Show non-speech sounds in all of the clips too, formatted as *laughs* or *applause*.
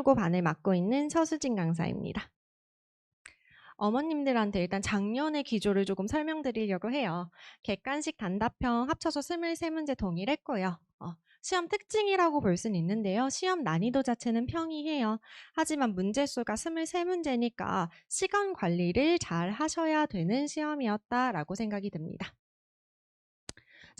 숙명여고 반을 맡고 있는 서수진 강사입니다. 어머님들한테 일단 작년의 기조를 조금 설명드리려고 해요. 객관식 단답형 합쳐서 23문제 동일했고요. 어, 시험 특징이라고 볼 수는 있는데요. 시험 난이도 자체는 평이해요. 하지만 문제 수가 23문제니까 시간 관리를 잘 하셔야 되는 시험이었다라고 생각이 듭니다.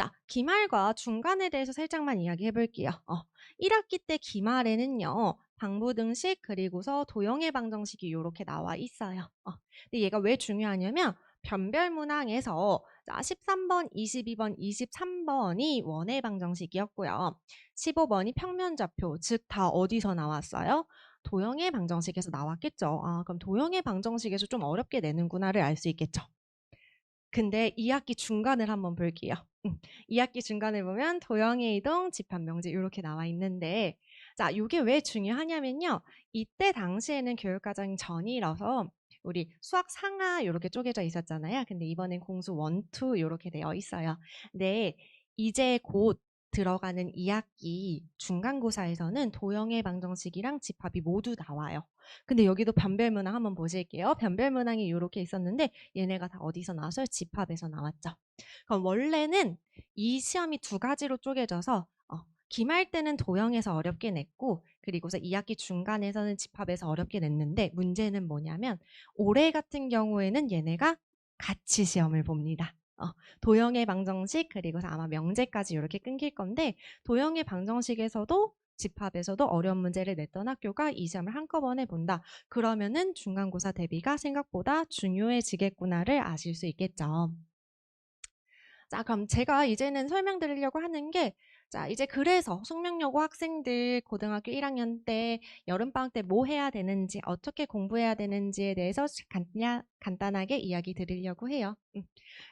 자, 기말과 중간에 대해서 살짝만 이야기해 볼게요. 어, 1학기 때 기말에는요. 방부등식 그리고서 도형의 방정식이 이렇게 나와 있어요. 어, 근데 얘가 왜 중요하냐면 변별 문항에서 자, 13번, 22번, 23번이 원의 방정식이었고요. 15번이 평면좌표, 즉 다 어디서 나왔어요? 도형의 방정식에서 나왔겠죠. 아, 그럼 도형의 방정식에서 좀 어렵게 내는구나를 알 수 있겠죠. 근데 2학기 중간을 한번 볼게요. 음, 2학기 중간에 보면 도형의 이동, 집합 명제 이렇게 나와 있는데 자, 이게 왜 중요하냐면요. 이때 당시에는 교육과정 전이라서 우리 수학 상하 이렇게 쪼개져 있었잖아요. 근데 이번엔 공수 원, 투 이렇게 되어 있어요. 네, 이제 곧 들어가는 2학기 중간고사에서는 도형의 방정식이랑 집합이 모두 나와요. 근데 여기도 변별문항 한번 보실게요. 변별문항이 이렇게 있었는데 얘네가 다 어디서 나와서 집합에서 나왔죠. 그럼 원래는 이 시험이 두 가지로 쪼개져서 어, 기말 때는 도형에서 어렵게 냈고 그리고서 2학기 중간에서는 집합에서 어렵게 냈는데 문제는 뭐냐면 올해 같은 경우에는 얘네가 같이 시험을 봅니다. 어, 도형의 방정식 그리고서 아마 명제까지 이렇게 끊길 건데 도형의 방정식에서도 집합에서도 어려운 문제를 냈던 학교가 이 시험을 한꺼번에 본다. 그러면은 중간고사 대비가 생각보다 중요해지겠구나를 아실 수 있겠죠. 자, 그럼 제가 이제는 설명드리려고 하는 게 자, 이제 그래서 숙명여고 학생들 고등학교 1학년 때 여름방학 때 뭐 해야 되는지, 어떻게 공부해야 되는지에 대해서 간냐, 간단하게 이야기 드리려고 해요. 음.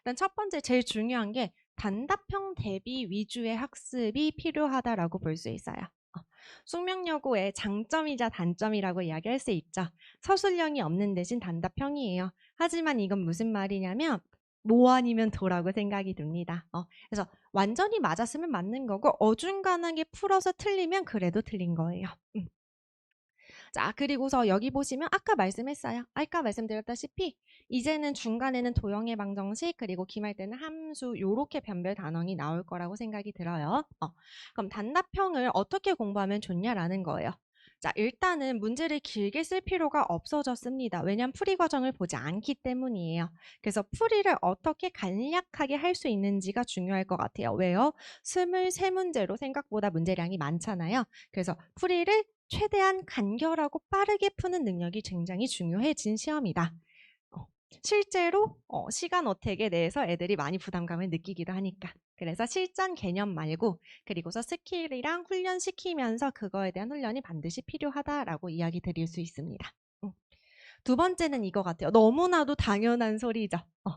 일단 첫 번째 제일 중요한 게 단답형 대비 위주의 학습이 필요하다라고 볼 수 있어요. 어, 숙명여고의 장점이자 단점이라고 이야기할 수 있죠. 서술형이 없는 대신 단답형이에요. 하지만 이건 무슨 말이냐면 뭐 아니면 도라고 생각이 듭니다. 어, 그래서 완전히 맞았으면 맞는 거고 어중간하게 풀어서 틀리면 그래도 틀린 거예요. 음. 자, 그리고서 여기 보시면 아까 말씀했어요. 아까 말씀드렸다시피 이제는 중간에는 도형의 방정식 그리고 기말 때는 함수 요렇게 변별 단원이 나올 거라고 생각이 들어요. 어, 그럼 단답형을 어떻게 공부하면 좋냐라는 거예요. 자, 일단은 문제를 길게 쓸 필요가 없어졌습니다. 왜냐하면 풀이 과정을 보지 않기 때문이에요. 그래서 풀이를 어떻게 간략하게 할 수 있는지가 중요할 것 같아요. 왜요? 23문제로 생각보다 문제량이 많잖아요. 그래서 풀이를 최대한 간결하고 빠르게 푸는 능력이 굉장히 중요해진 시험이다. 어, 실제로 어, 시간 어택에 대해서 애들이 많이 부담감을 느끼기도 하니까. 그래서 실전 개념 말고 그리고서 스킬이랑 훈련시키면서 그거에 대한 훈련이 반드시 필요하다라고 이야기 드릴 수 있습니다. 음. 두 번째는 이거 같아요. 너무나도 당연한 소리죠. 어,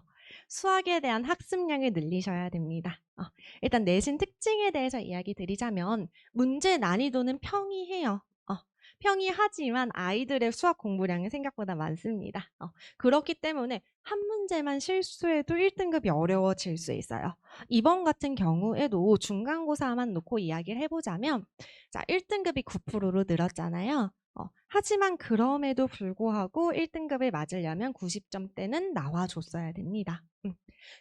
수학에 대한 학습량을 늘리셔야 됩니다. 어, 일단 내신 특징에 대해서 이야기 드리자면 문제 난이도는 평이해요. 평이하지만 아이들의 수학 공부량이 생각보다 많습니다. 어, 그렇기 때문에 한 문제만 실수해도 1등급이 어려워질 수 있어요. 이번 같은 경우에도 중간고사만 놓고 이야기를 해보자면 자 1등급이 9%로 늘었잖아요. 어, 하지만 그럼에도 불구하고 1등급을 맞으려면 90점대는 나와줬어야 됩니다. 음.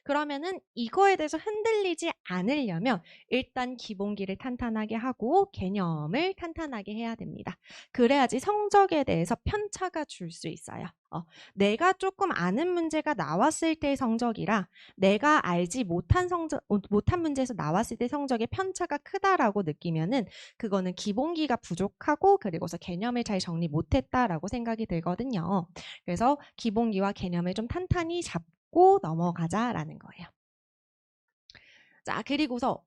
그러면은 이거에 대해서 흔들리지 않으려면 일단 기본기를 탄탄하게 하고 개념을 탄탄하게 해야 됩니다. 그래야지 성적에 대해서 편차가 줄 수 있어요. 어, 내가 조금 아는 문제가 나왔을 때의 성적이라 내가 알지 못한 성적 어, 못한 문제에서 나왔을 때 성적의 편차가 크다라고 느끼면은 그거는 기본기가 부족하고 그리고서 개념을 잘 정리 못했다라고 생각이 들거든요. 그래서 기본기와 개념을 좀 탄탄히 잡고 넘어가자라는 거예요. 자, 그리고서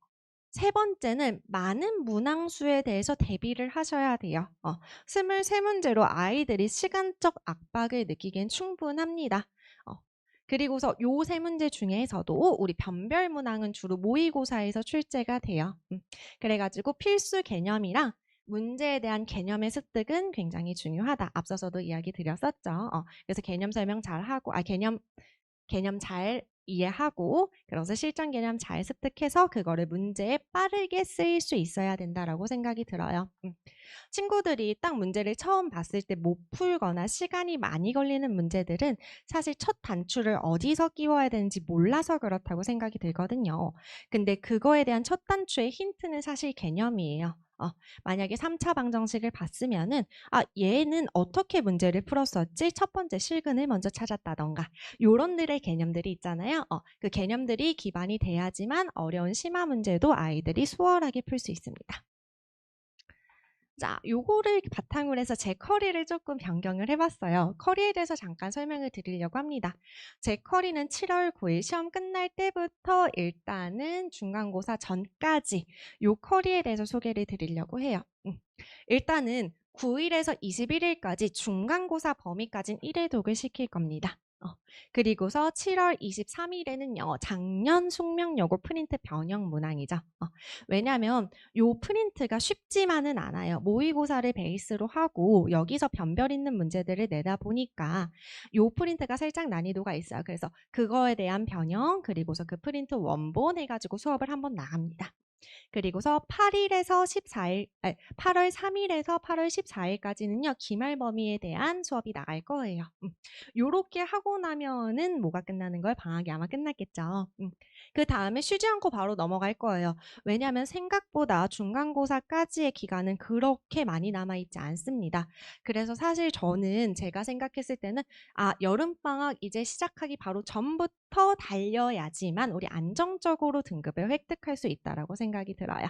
세 번째는 많은 문항수에 대해서 대비를 하셔야 돼요. 어, 23문제로 아이들이 시간적 압박을 느끼기엔 충분합니다. 어, 그리고서 요 세 문제 중에서도 우리 변별 문항은 주로 모의고사에서 출제가 돼요. 음, 그래가지고 필수 개념이랑 문제에 대한 개념의 습득은 굉장히 중요하다. 앞서서도 이야기 드렸었죠. 어, 그래서 개념 설명 잘 하고, 아 개념 개념 잘 이해하고 그래서 실전 개념 잘 습득해서 그거를 문제에 빠르게 쓰일 수 있어야 된다라고 생각이 들어요. 음. 친구들이 딱 문제를 처음 봤을 때 못 풀거나 시간이 많이 걸리는 문제들은 사실 첫 단추를 어디서 끼워야 되는지 몰라서 그렇다고 생각이 들거든요. 근데 그거에 대한 첫 단추의 힌트는 사실 개념이에요. 어, 만약에 3차 방정식을 봤으면은 아 얘는 어떻게 문제를 풀었었지 첫 번째 실근을 먼저 찾았다던가 요런 들의 개념들이 있잖아요. 어, 그 개념들이 기반이 돼야지만 어려운 심화 문제도 아이들이 수월하게 풀 수 있습니다. 자, 요거를 바탕으로 해서 제 커리를 조금 변경을 해봤어요. 커리에 대해서 잠깐 설명을 드리려고 합니다. 제 커리는 7월 9일 시험 끝날 때부터 일단은 중간고사 전까지 요 커리에 대해서 소개를 드리려고 해요. 음. 일단은 9일에서 21일까지 중간고사 범위까지는 1회 독을 시킬 겁니다. 어, 그리고서 7월 23일에는요, 작년 숙명여고 프린트 변형 문항이죠. 어, 왜냐하면 요 프린트가 쉽지만은 않아요. 모의고사를 베이스로 하고 여기서 변별 있는 문제들을 내다 보니까 요 프린트가 살짝 난이도가 있어요. 그래서 그거에 대한 변형, 그리고서 그 프린트 원본 해가지고 수업을 한번 나갑니다. 그리고서 8일에서 14일, 아니, 8월 3일에서 8월 14일까지는요, 기말 범위에 대한 수업이 나갈 거예요. 음. 요렇게 하고 나면은 뭐가 끝나는 거예요? 방학이 아마 끝났겠죠. 음. 그 다음에 쉬지 않고 바로 넘어갈 거예요. 왜냐하면 생각보다 중간고사까지의 기간은 그렇게 많이 남아있지 않습니다. 그래서 사실 저는 제가 생각했을 때는 아, 여름방학 이제 시작하기 바로 전부터 달려야지만 우리 안정적으로 등급을 획득할 수 있다라고 생각이 들어요.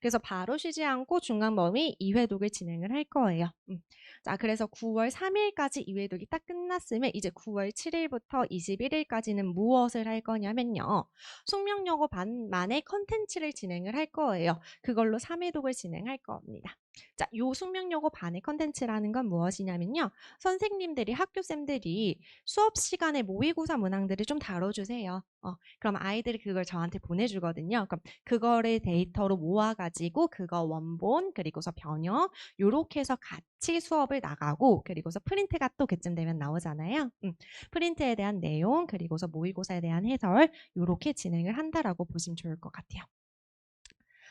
그래서 바로 쉬지 않고 중간 범위 2회독을 진행을 할 거예요. 음. 자, 그래서 9월 3일까지 2회독이 딱 끝났으면 이제 9월 7일부터 21일까지는 무엇을 할 거냐면요. 숙명여고 반만의 컨텐츠를 진행을 할 거예요. 그걸로 3회독을 진행할 겁니다. 자, 요 숙명여고 반의 컨텐츠라는 건 무엇이냐면요. 선생님들이 학교쌤들이 수업 시간에 모의고사 문항들을 좀 다뤄주세요. 어, 그럼 아이들이 그걸 저한테 보내주거든요. 그럼 그거를 데이터로 모아가지고 그거 원본 그리고서 변형 요렇게 해서 같이 수업을 나가고 그리고서 프린트가 또 그쯤 되면 나오잖아요. 음, 프린트에 대한 내용 그리고서 모의고사에 대한 해설 요렇게 진행을 한다라고 보시면 좋을 것 같아요.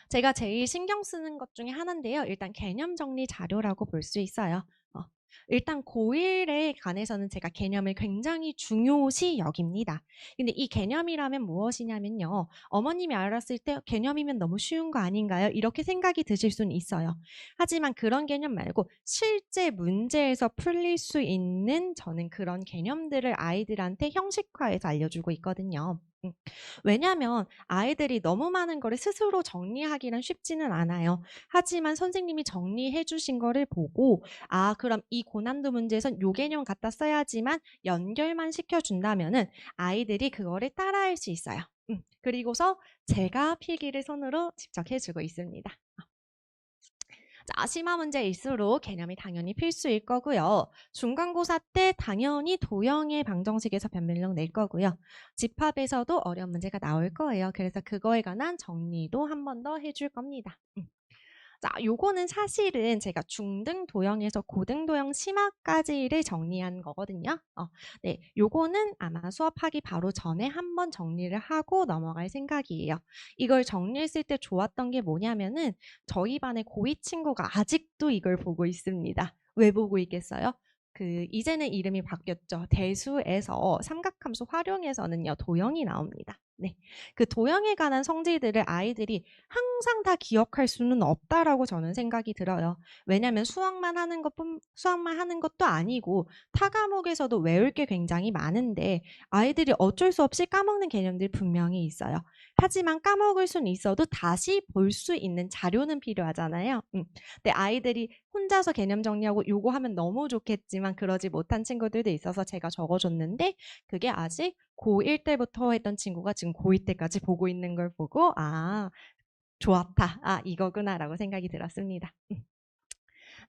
제가 제일 신경 쓰는 것 중에 하나인데요. 일단 개념 정리 자료라고 볼 수 있어요. 어, 일단 고1에 관해서는 제가 개념을 굉장히 중요시 여깁니다. 근데 이 개념이라면 무엇이냐면요. 어머님이 알았을 때 개념이면 너무 쉬운 거 아닌가요? 이렇게 생각이 드실 수는 있어요. 하지만 그런 개념 말고 실제 문제에서 풀릴 수 있는 저는 그런 개념들을 아이들한테 형식화해서 알려주고 있거든요. 음. 왜냐하면 아이들이 너무 많은 거를 스스로 정리하기는 쉽지는 않아요. 하지만 선생님이 정리해 주신 거를 보고 아 그럼 이 고난도 문제에선 요 개념 갖다 써야지만 연결만 시켜준다면은 아이들이 그거를 따라할 수 있어요. 음. 그리고서 제가 필기를 손으로 직접 해주고 있습니다. 자, 심화 문제일수록 개념이 당연히 필수일 거고요. 중간고사 때 당연히 도형의 방정식에서 변별력 낼 거고요. 집합에서도 어려운 문제가 나올 거예요. 그래서 그거에 관한 정리도 한 번 더 해줄 겁니다. 음. 자, 요거는 사실은 제가 중등 도형에서 고등 도형 심화까지를 정리한 거거든요. 어, 네, 요거는 아마 수업하기 바로 전에 한번 정리를 하고 넘어갈 생각이에요. 이걸 정리했을 때 좋았던 게 뭐냐면은 저희 반의 고2 친구가 아직도 이걸 보고 있습니다. 왜 보고 있겠어요? 그 이제는 이름이 바뀌었죠. 대수에서 삼각함수 활용해서는요 도형이 나옵니다. 네. 그 도형에 관한 성질들을 아이들이 항상 다 기억할 수는 없다라고 저는 생각이 들어요. 왜냐하면 수학만 하는 것뿐 수학만 하는 것도 아니고 타 과목에서도 외울 게 굉장히 많은데 아이들이 어쩔 수 없이 까먹는 개념들이 분명히 있어요. 하지만 까먹을 수는 있어도 다시 볼 수 있는 자료는 필요하잖아요. 음. 근데 아이들이 혼자서 개념 정리하고 요거 하면 너무 좋겠지만 그러지 못한 친구들도 있어서 제가 적어줬는데 그게 아직 고1 때부터 했던 친구가 지금 고2 때까지 보고 있는 걸 보고 아 좋았다. 아 이거구나라고 생각이 들었습니다. 음.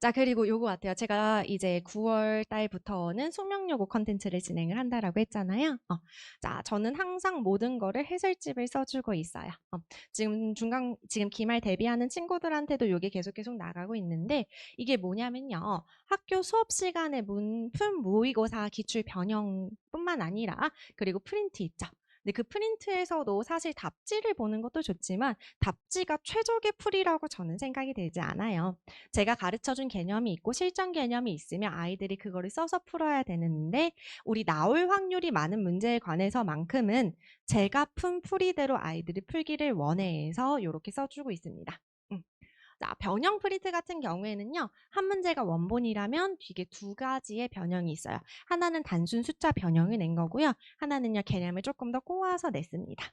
자, 그리고 요거 같아요. 제가 이제 9월 달부터는 숙명여고 컨텐츠를 진행을 한다라고 했잖아요. 어, 자, 저는 항상 모든 거를 해설집을 써주고 있어요. 어, 지금 중간, 지금 기말 대비하는 친구들한테도 요게 계속 계속 나가고 있는데 이게 뭐냐면요. 학교 수업 시간에 문품 모의고사 기출 변형뿐만 아니라 그리고 프린트 있죠. 근데 그 프린트에서도 사실 답지를 보는 것도 좋지만 답지가 최적의 풀이라고 저는 생각이 되지 않아요. 제가 가르쳐 준 개념이 있고 실전 개념이 있으면 아이들이 그거를 써서 풀어야 되는데 우리 나올 확률이 많은 문제에 관해서만큼은 제가 푼 풀이대로 아이들이 풀기를 원해서 이렇게 써주고 있습니다. 음. 자, 변형 프린트 같은 경우에는요, 한 문제가 원본이라면 뒤에 두 가지의 변형이 있어요. 하나는 단순 숫자 변형을 낸 거고요. 하나는요, 개념을 조금 더 꼬아서 냈습니다.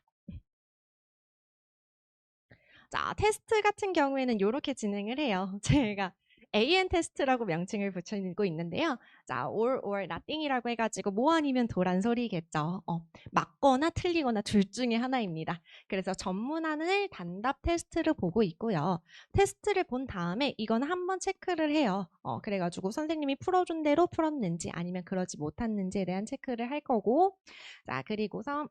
자, 테스트 같은 경우에는 이렇게 진행을 해요. *laughs* 제가 AN 테스트라고 명칭을 붙이고 있는데요. 자, or or nothing이라고 해가지고 뭐 아니면 도란 소리겠죠. 어, 맞거나 틀리거나 둘 중에 하나입니다. 그래서 전문화는 단답 테스트를 보고 있고요. 테스트를 본 다음에 이건 한번 체크를 해요. 어, 그래가지고 선생님이 풀어준 대로 풀었는지 아니면 그러지 못했는지에 대한 체크를 할 거고, 자, 그리고서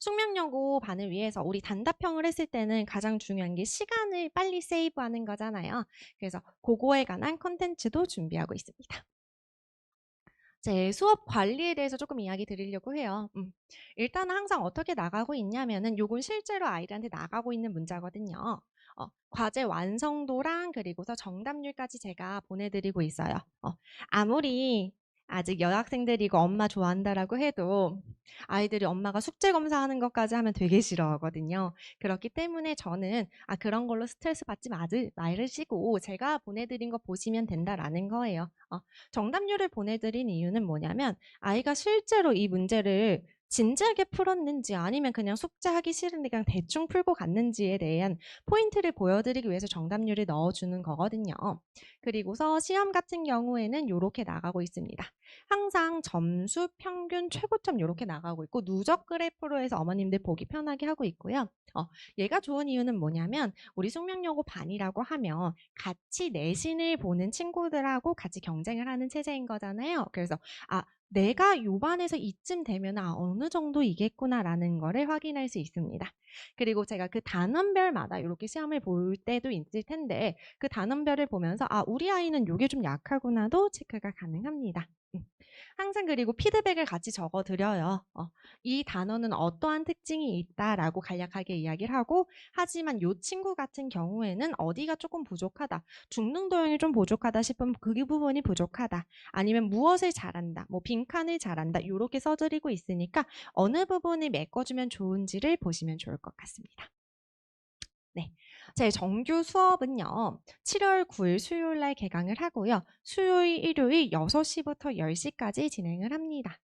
숙명여고 반을 위해서 우리 단답형을 했을 때는 가장 중요한 게 시간을 빨리 세이브하는 거잖아요. 그래서 그거에 관한 컨텐츠도 준비하고 있습니다. 제 수업 관리에 대해서 조금 이야기 드리려고 해요. 음. 일단은 항상 어떻게 나가고 있냐면은 요건 실제로 아이들한테 나가고 있는 문자거든요. 어, 과제 완성도랑 그리고서 정답률까지 제가 보내드리고 있어요. 어, 아무리 아직 여학생들이고 엄마 좋아한다라고 해도 아이들이 엄마가 숙제 검사하는 것까지 하면 되게 싫어하거든요. 그렇기 때문에 저는 아 그런 걸로 스트레스 받지 마드, 말으시고 제가 보내드린 거 보시면 된다라는 거예요. 어, 정답률을 보내드린 이유는 뭐냐면 아이가 실제로 이 문제를 진지하게 풀었는지 아니면 그냥 숙제하기 싫은데 그냥 대충 풀고 갔는지에 대한 포인트를 보여드리기 위해서 정답률을 넣어주는 거거든요. 그리고서 시험 같은 경우에는 이렇게 나가고 있습니다. 항상 점수, 평균, 최고점 이렇게 나가고 있고 누적 그래프로 해서 어머님들 보기 편하게 하고 있고요. 어, 얘가 좋은 이유는 뭐냐면 우리 숙명여고 반이라고 하면 같이 내신을 보는 친구들하고 같이 경쟁을 하는 체제인 거잖아요. 그래서 아 내가 요 반에서 이쯤 되면 아 어느 정도 이겠구나라는 거를 확인할 수 있습니다. 그리고 제가 그 단원별마다 이렇게 시험을 볼 때도 있을 텐데 그 단원별을 보면서 아 우리 아이는 요게 좀 약하구나도 체크가 가능합니다. 음. 항상 그리고 피드백을 같이 적어 드려요. 어, 이 단어는 어떠한 특징이 있다라고 간략하게 이야기를 하고 하지만 요 친구 같은 경우에는 어디가 조금 부족하다. 중능 도형이 좀 부족하다 싶으면 그 부분이 부족하다. 아니면 무엇을 잘한다. 뭐 빈칸을 잘한다. 이렇게 써드리고 있으니까 어느 부분을 메꿔주면 좋은지를 보시면 좋을 것 같습니다. 네. 제 정규 수업은요. 7월 9일 수요일 날 개강을 하고요. 수요일, 일요일 6시부터 10시까지 진행을 합니다.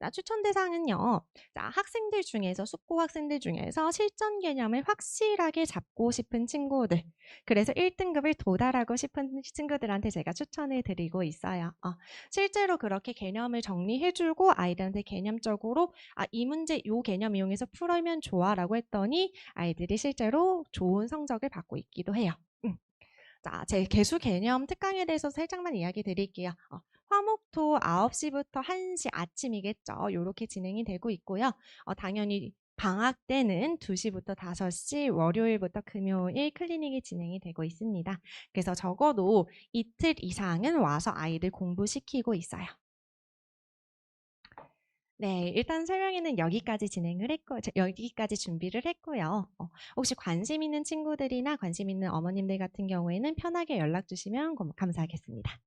자, 추천 대상은요. 자, 학생들 중에서 숙고 학생들 중에서 실전 개념을 확실하게 잡고 싶은 친구들. 그래서 1등급을 도달하고 싶은 친구들한테 제가 추천을 드리고 있어요. 어, 실제로 그렇게 개념을 정리해주고 아이들한테 개념적으로 아, 이 문제 요 개념 이용해서 풀으면 좋아라고 했더니 아이들이 실제로 좋은 성적을 받고 있기도 해요. 음. 자, 제 개수 개념 특강에 대해서 살짝만 이야기 드릴게요. 어, 화목토 9시부터 1시 아침이겠죠. 이렇게 진행이 되고 있고요. 어, 당연히 방학 때는 2시부터 5시, 월요일부터 금요일 클리닉이 진행이 되고 있습니다. 그래서 적어도 이틀 이상은 와서 아이들 공부시키고 있어요. 네, 일단 설명회는 여기까지 진행을 했고, 여기까지 준비를 했고요. 어, 혹시 관심 있는 친구들이나 관심 있는 어머님들 같은 경우에는 편하게 연락 주시면 감사하겠습니다.